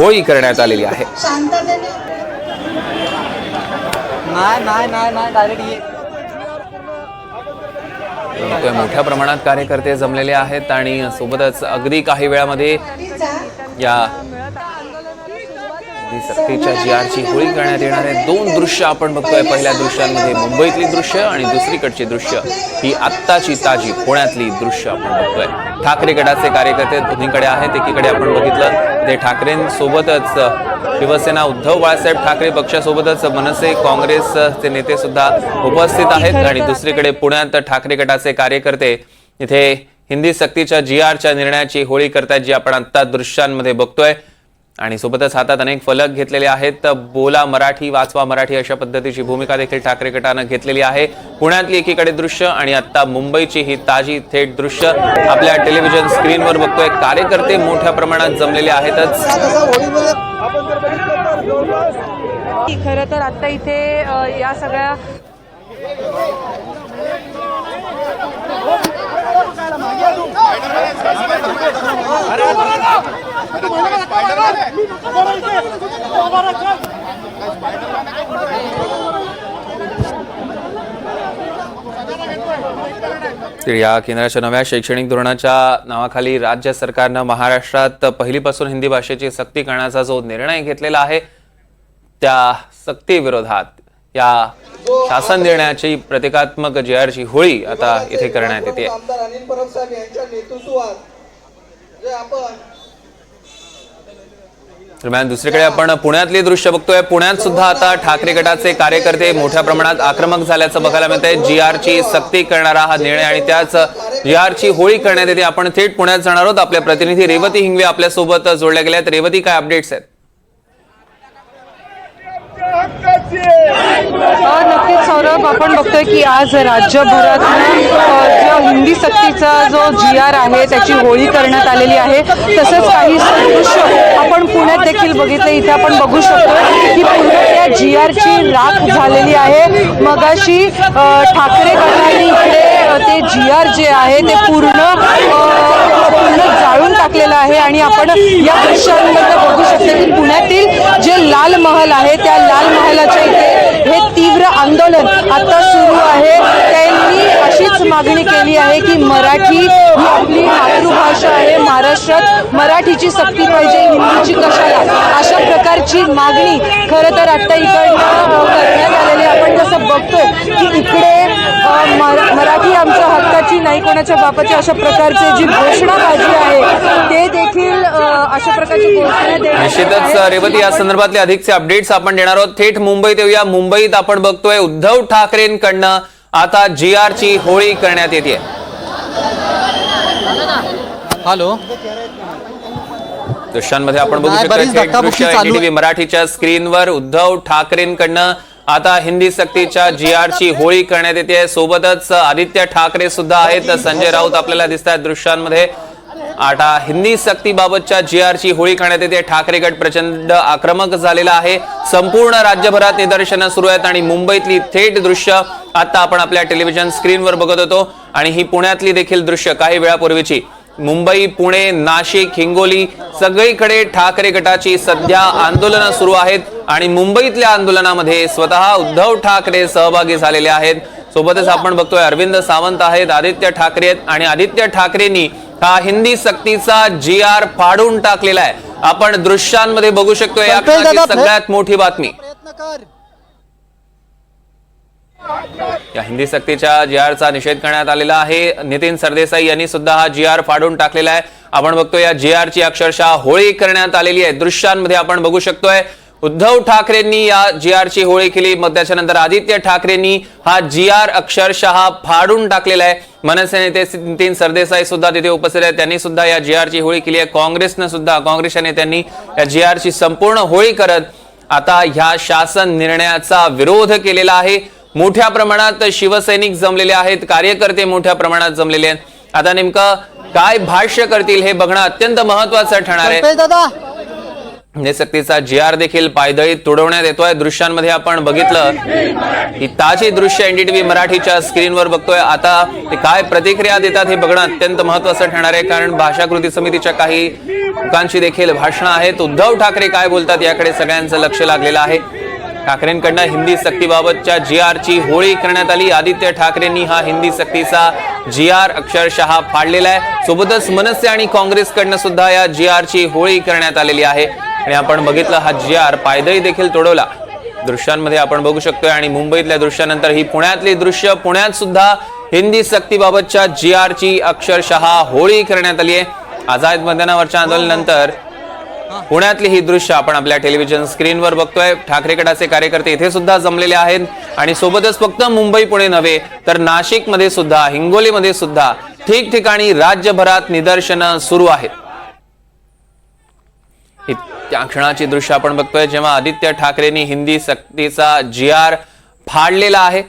होळी करण्यात आलेली आहे. मोठ्या प्रमाणात कार्यकर्ते जमलेले आहेत आणि सोबतच अगदी काही वेळामध्ये या अगदी सक्तीच्या जी आरची होळी करण्यात येणार आहे दोन दृश्य आपण बघतोय. पहिल्या दृश्यांमध्ये मुंबईतली दृश्य आणि दुसरीकडची दृश्य. ही आत्ताची ताजी पुण्यातली दृश्य आपण बघतोय. ठाकरे गटाचे कार्यकर्ते दोन्हीकडे आहेत. एकीकडे आपण बघितलं ते ठाकरेंसोबतच शिवसेना उद्धव बाळासाहेब ठाकरे पक्षासोबतच मनसे काँग्रेसचे नेते सुद्धा उपस्थित आहेत. आणि दुसरीकडे पुण्यात ठाकरे गटाचे कार्यकर्ते इथे हिंदी सक्तीच्या जी आरच्या निर्णयाची होळी करतायत जी आपण आत्ता दृश्यांमध्ये बघतोय. आणि सोबतच हातात अनेक फलक घेतलेले आहेत. बोला मराठी वाचवा मराठी अशा पद्धतीची भूमिका देखील ठाकरे गटानं घेतलेली आहे. पुण्यातली एकीकडे दृश्य आणि आता मुंबईची ही ताजी थेट दृश्य. आपल्या टेलिव्हिजन स्क्रीनवर बघतोय कार्यकर्ते मोठ्या प्रमाणात जमलेले आहेतच. खरं तर आता इथे या सगळ्या या केंद्राच्या नव्या शैक्षणिक धोरणाच्या नावाखाली राज्य सरकारनं महाराष्ट्रात पहिलीपासून हिंदी भाषेची सक्ती करण्याचा जो निर्णय घेतलेला आहे त्या सक्तीविरोधात या शासन निर्णयाची प्रतिकात्मक जी आरची होळी आता इथे करण्यात येते. दरम्यान दुसरीकडे आपण पुण्यातली दृश्य बघतोय. पुण्यात सुद्धा आता ठाकरे गटाचे कार्यकर्ते मोठ्या प्रमाणात आक्रमक झाल्याचं बघायला मिळत आहे जी आरची सक्ती करणारा हा निर्णय आणि त्याच जी आरची होळी करण्यात येते. आपण थेट पुण्यात जाणार आहोत. आपल्या प्रतिनिधी रेवती हिंगवे आपल्यासोबत जोडल्या गेल्या आहेत. रेवती काय अपडेट्स आहेत? नक्कीच सौरभ आपण बघतोय की आज राज्यभरात अ, जो हिंदी सक्तीचा जो जी आर आहे त्याची होळी करण्यात आलेली आहे. तसंच काही दृश्य आपण पुण्यात देखील बघितलं इथे आपण बघू शकतो की पूर्ण त्या जी आरची राख झालेली आहे. मगाशी ठाकरे गटाने इकडे ते जी आर जे आहे ते पूर्ण पूर्ण जाळून टाकलेलं आहे आणि आपण या दृश्यांमध्ये बघू शकतो की पुण्यातील जे लाल महल आहे त्या लाल महालाच्या इथे हे तीव्र आंदोलन आता सुरू आहे त्यांनी अशीच मागणी केली आहे की मराठी ही आपली मातृभाषा आहे महाराष्ट्रात मराठीची सक्ती पाहिजे हिंदीची कशाला अशा प्रकारची मागणी खरं तर आता इकडनं करण्यात आलेली. आपण जसं बघतो की इकडे मराठी आमच्या हक्काची नाही कोणाच्या बापाची अशा प्रकारचे जी घोषणाबाजी आहे ते देखील अशा प्रकारची घोषणा निश्चितच. रेवती या संदर्भातले अधिकचे अपडेट्स आपण देणार आहोत थेट मुंबईत येऊया मुंबईत आपण बघतोय उद्धव ठाकरेंकडनं आता जी ची होळी करण्यात येते. हॅलो. दृश्यांमध्ये आपण बघू शकतो मराठीच्या स्क्रीनवर उद्धव ठाकरेंकडनं आता हिंदी सक्तीच्या जी ची होळी करण्यात येते. सोबतच आदित्य ठाकरे सुद्धा आहेत. संजय राऊत आपल्याला दिसत आहेत दृश्यांमध्ये. आता हिंदी सक्तीबाबतच्या जी ची होळी खाण्यात येते. ठाकरे गट प्रचंड आक्रमक झालेला आहे. संपूर्ण राज्यभरात निदर्शनं सुरू आहेत आणि मुंबईतली थेट दृश्य आता आपण आपल्या टेलिव्हिजन स्क्रीनवर बघत होतो. आणि ही पुण्यातली देखील दृश्य काही वेळापूर्वीची. मुंबई पुणे नाशिक हिंगोली सगळीकडे ठाकरे गटाची सध्या आंदोलनं सुरू आहेत. आणि मुंबईतल्या आंदोलनामध्ये स्वतः उद्धव ठाकरे सहभागी झालेले आहेत. सोबतच आपण बघतोय अरविंद सावंत आहेत आदित्य ठाकरे आहेत आणि आदित्य ठाकरेंनी हा हिंदी सक्तीचा जी आर फाडून टाकलेला आहे. आपण दृश्यांमध्ये बघू शकतो या सगळ्यात मोठी बातमी. या हिंदी सक्तीच्या जी चा निषेध करण्यात आलेला आहे. नितीन सरदेसाई यांनी सुद्धा हा जी आर फाडून टाकलेला आहे. आपण बघतो या जी ची अक्षरशः होळी करण्यात आलेली आहे. दृश्यांमध्ये आपण बघू शकतोय उद्धव ठाकरेंनी या जी ची होळी केली. मग त्याच्यानंतर आदित्य ठाकरेंनी हा जी आर अक्षरशः फाडून टाकलेला आहे. मनसे नेते नितीन सरदेसाई सुद्धा तिथे उपस्थित आहेत. त्यांनी सुद्धा या जी ची होळी केली आहे. काँग्रेसनं सुद्धा काँग्रेसच्या नेत्यांनी या जी ची संपूर्ण होळी करत आता ह्या शासन निर्णयाचा विरोध केलेला आहे. मोठ्या प्रमाणात शिवसैनिक जमलेले आहेत. कार्यकर्ते मोठ्या प्रमाणात जमलेले आहेत. आता नेमकं काय भाष्य करतील हे बघणं अत्यंत महत्वाचं ठरणार आहे. दादा सक्तीचा जी आर देखील पायदळी तुडवण्यात येतोय. दृश्यांमध्ये आपण बघितलं ही ताजी दृश्य एनडीटीव्ही मराठीच्या स्क्रीनवर बघतोय. आता ते काय प्रतिक्रिया देतात हे बघणं अत्यंत महत्वाचं ठरणार आहे. कारण भाषा कृती समितीच्या काही लोकांची देखील भाषणं आहेत. उद्धव ठाकरे काय बोलतात याकडे सगळ्यांचं लक्ष लागलेलं आहे. ठाकरेंकडनं हिंदी सक्तीबाबतच्या जी आरची होळी करण्यात आली. आदित्य ठाकरेंनी हा हिंदी सक्तीचा जी आर अक्षरशः फाडलेला आहे. सोबतच मनसे आणि काँग्रेसकडनं सुद्धा या जी आरची होळी करण्यात आलेली आहे. आणि आपण बघितलं हा जी आर पायदळी देखील तोडवला. दृश्यांमध्ये आपण बघू शकतोय आणि मुंबईतल्या दृश्यानंतर ही पुण्यातली दृश्य. पुण्यात सुद्धा हिंदी सक्तीबाबतच्या जी आरची अक्षरशः होळी करण्यात आली आहे. आझाद मैदानावरच्या आंदोलनानंतर पुण्यातली ही दृश्य आपण आपल्या टेलिव्हिजन स्क्रीनवर बघतोय. ठाकरे गटाचे कार्यकर्ते इथे सुद्धा जमलेले आहेत. आणि सोबतच फक्त मुंबई पुणे नव्हे तर नाशिकमध्ये सुद्धा हिंगोलीमध्ये सुद्धा ठिकठिकाणी राज्यभरात निदर्शनं सुरू आहेत. त्या क्षणाची दृश्य आपण बघतोय जेव्हा आदित्य ठाकरेंनी हिंदी सक्तीचा जी आर फाडलेला आहे.